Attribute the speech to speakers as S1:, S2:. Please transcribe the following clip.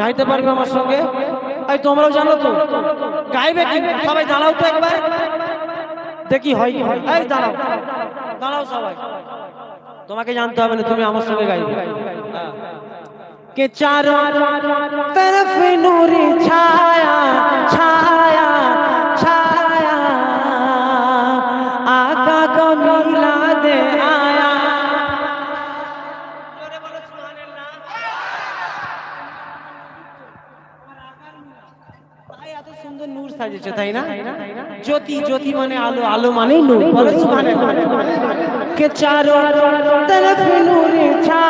S1: গাইতে পারবে আমার সঙ্গে? এই তোমরাও জানো তো, গাইবে কি? সবাই দাঁড়াও তো একবার। দেখি হয় কি এই দাঁড়াও দাঁড়াও সবাই। তোমাকে জানতে হবে না, তুমি আমার সঙ্গে গাইবে। কে চার তরফ নূরে ছায়া ছায়া ছায়া আকা কমিলা দে আয়া এত সুন্দর নূর সাজেছে তাই না? জ্যোতি জ্যোতি মানে আলো আলো মানে নূর। কে চারো তরফ নূরে চার